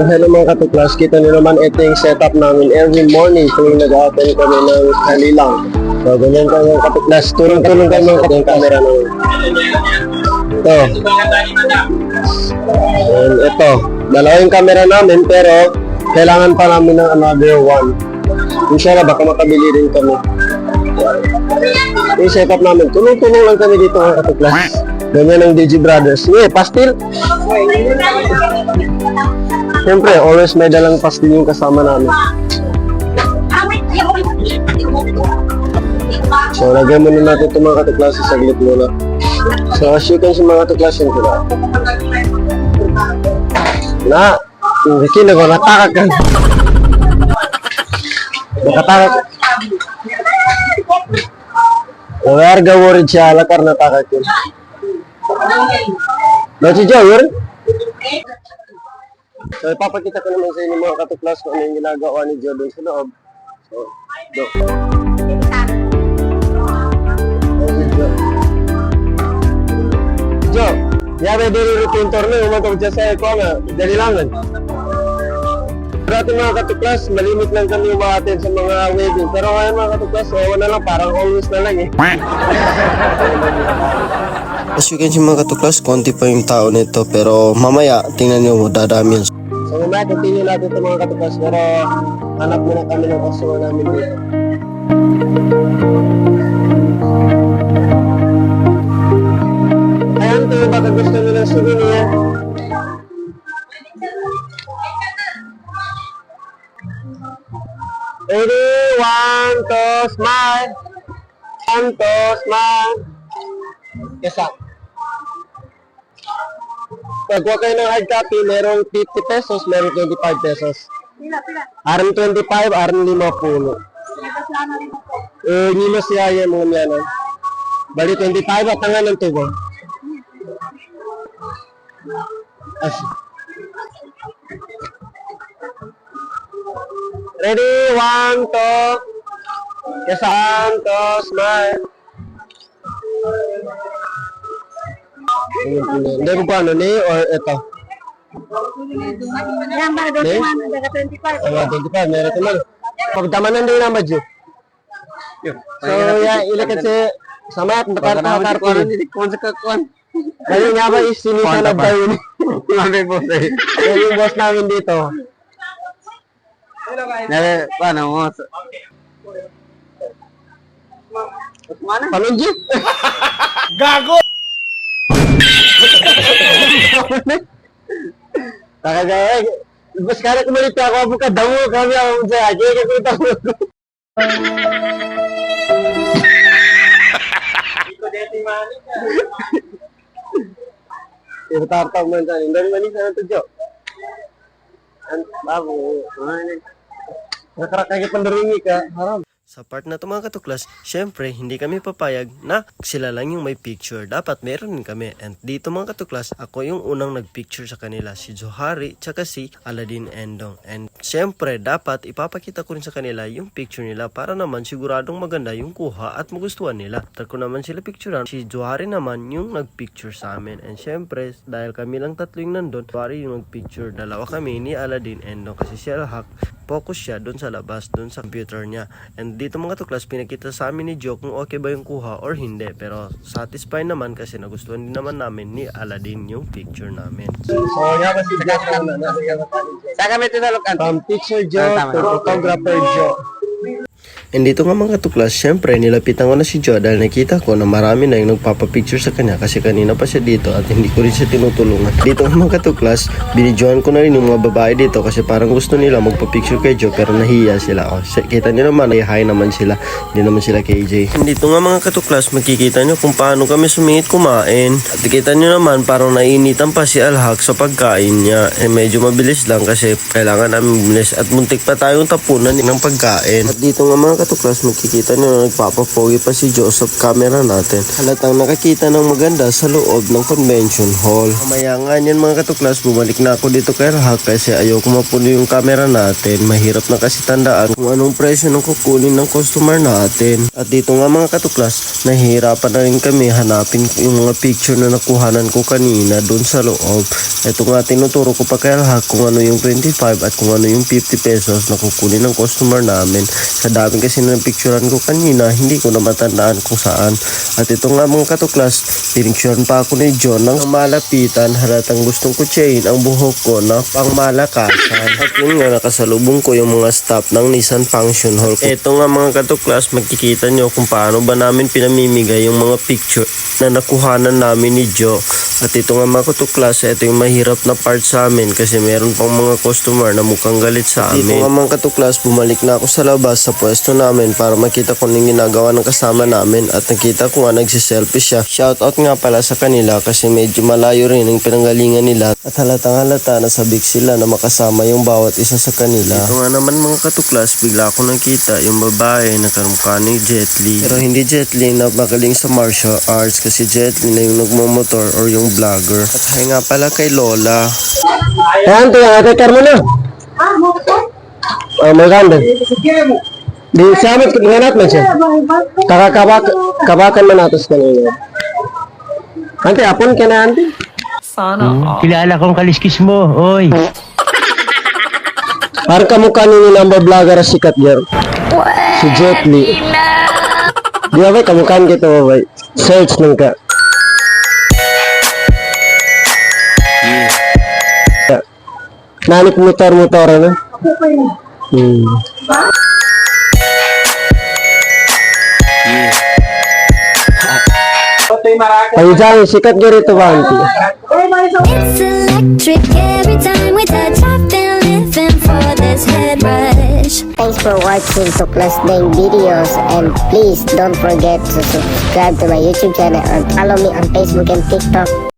So hello mga katuklas, kita niyo naman ito yung setup namin every morning tuwing nag-attend kami ng halilang. So ganyan kami mga katuklas, tulong-tulong kami mga katuklas yung camera namin. Ito. And ito, dalawa yung camera namin pero kailangan pa namin ng another one. Inshallah baka makabili rin kami. Yung setup namin, tulong-tulong lang kami dito mga katuklas. Ganyan ang DG Brothers. Yeah, pastil. Siyempre, always may dalang pastil yung kasama namin. So, lagyan muna natin itong mga katuklase saglit muna. So, as you can see mga katuklase ko na. Na, yung Ricky, nagwalatakag ka. Nakatakag. Nawarga worried siya, lakar na takag yun. Si Joe, yun? So, ipapakita ko naman sa inyo mga katuklas kung ano yung ginagawa ni Joe doon sa loob. So, go. Joe. Joe, yabe diri rutin torneo umatog dyan sa eko nga. Dali lang lang. Pero ating mga katuklas, malimit lang kami umahatid sa mga wedding. Pero ngayon mga katuklas, oo na lang, parang always na lang eh. As you can see mga katuklas, konti pa yung tao nito pero mamaya tingnan nyo dadami yun. Mamaya continue natin ito mga katuklas pero hanap muna kami ng customer namin dito. Ayan to, baka gusto nila souvenir. Ready, one, two, smile. One, two, smile. Isa. Pag huwag kayo ng hard copy, merong 50 pesos, merong 25 pesos. Aram 25, aram 5 puno. Eh, nilo siya yan mo niya, no? Bali 25 at tangan ng tubo. As. Ready, one, two. Kasaan, two, smile. Hindi ko paano ni or ito. Mga doon Eh? naman, daga 25. Ang 25, meron ito man. Pagdamanan din naman, Ju. So, ya, ilakat si sama at nakarta ko rin. Kung sa kakuan. Kaya nga ba is sinisa na daw yun. Mabe po sa Kaya yung boss namin dito. Nare, paano mo? Mana? Paano, Ju? Gago! Takagay. Bus kaya kumalit ako ako ka damo kami ako sa aje ka ko damo. Ito tartaw man sa hindi man sa to jo. An bago. Nakarakay pandaringi ka. Haram. Sa part na ito mga katuklas, syempre hindi kami papayag na sila lang yung may picture. Dapat meron din kami. And dito mga katuklas, ako yung unang nagpicture sa kanila. Si Johari, tsaka si Aladdin Endong. And syempre, dapat ipapakita ko rin sa kanila yung picture nila para naman siguradong maganda yung kuha at magustuhan nila. Tal ko naman sila picturean. Si Johari naman yung nagpicture sa amin. And syempre, dahil kami lang tatlo yung nandun, Johari yung nagpicture. Dalawa kami ni Aladdin Endong kasi si Alhak focus siya doon sa labas, doon sa computer niya. And dito mga tuklas, pinakita sa amin ni Joe kung okay ba yung kuha or hindi. Pero satisfied naman kasi nagustuhan din naman namin ni Aladdin yung picture namin. So, nga ba si Jack na nasa Sa kami tinalokan. From Picture Joe Ah, to Photographer Joe. And dito nga mga katuklas, syempre nilapitan ko na si Joe dahil nakita ko na marami na yung nagpapapicture sa kanya kasi kanina pa siya dito at hindi ko rin siya tinutulungan. Dito nga mga katuklas, binidyoan ko na rin yung mga babae dito kasi parang gusto nila magpapicture kay Joe pero nahiya sila. O, si- kita niyo naman, ay hi naman sila. Hindi naman sila KJ. And dito nga mga katuklas, makikita nyo kung paano kami sumingit kumain. At kita nyo naman, parang nainitan pa si Alhak sa pagkain niya. Eh medyo mabilis lang kasi kailangan namin bilis at muntik pa tayong tapunan ng pagkain. At dito nga mga mga katuklas, makikita nyo na nagpapapogi pa si Joseph camera natin. Halatang nakakita ng maganda sa loob ng convention hall. Mamaya nga niyan mga katuklas, bumalik na ako dito kay Rahak kasi ayoko mapuno yung camera natin. Mahirap na kasi tandaan kung anong presyo ng kukunin ng customer natin. At dito nga mga katuklas, nahihirapan na rin kami hanapin yung mga picture na nakuhanan ko kanina doon sa loob. Ito nga tinuturo ko pa kay Rahak kung ano yung 25 at kung ano yung 50 pesos na kukunin ng customer namin. Sa dami kasi na picturean ko kanina, hindi ko na matandaan kung saan. At ito nga mga katuklas, pinicturean pa ako ni John ng malapitan halatang gustong kutsayin ang buhok ko na pangmalakasan. At yun nga nakasalubong ko yung mga staff ng Nissan Function Hall. Ito nga mga katuklas, magkikita nyo kung paano ba namin pinamimigay yung mga picture na nakuhanan namin ni Joe. At ito nga mga katuklas, ito yung mahirap na part sa amin kasi meron pang mga customer na mukhang galit sa amin. Dito nga mga katuklas, bumalik na ako sa labas sa pwesto namin para makita kung anong ginagawa ng kasama namin at nakita ko nga nagsiselfie siya. Shoutout nga pala sa kanila kasi medyo malayo rin ang pinanggalingan nila at halatang halata na sabik sila na makasama yung bawat isa sa kanila. Ito nga naman mga katuklas, bigla ko nakita yung babae na kamukha ni Jet Li. Pero hindi Jet Li na magaling sa martial arts kasi Jet Li na yung nagmamotor or yung vlogger. At hay nga pala kay Lola. Ayan, ito yung ate car mo na. Ah, maganda. Di sa amin, tingnan natin siya. Kakakabak, kabakan man natin sa kanila. Ante, apon ka na, ante. Kilala kong kaliskis mo, oy. Parang kamukha ni number vlogger sikat dyan. Si Jet Li. Di ba ba, kamukhaan kita ba ba? Search nung ka. Nanip motor-motor na. Hmm. Ay, dyan, sikat dyan rito ba, auntie? It's electric every time we touch. I've been living for this head rush. Thanks for watching Tuklas Dane videos and please don't forget to subscribe to my YouTube channel and follow me on Facebook and TikTok.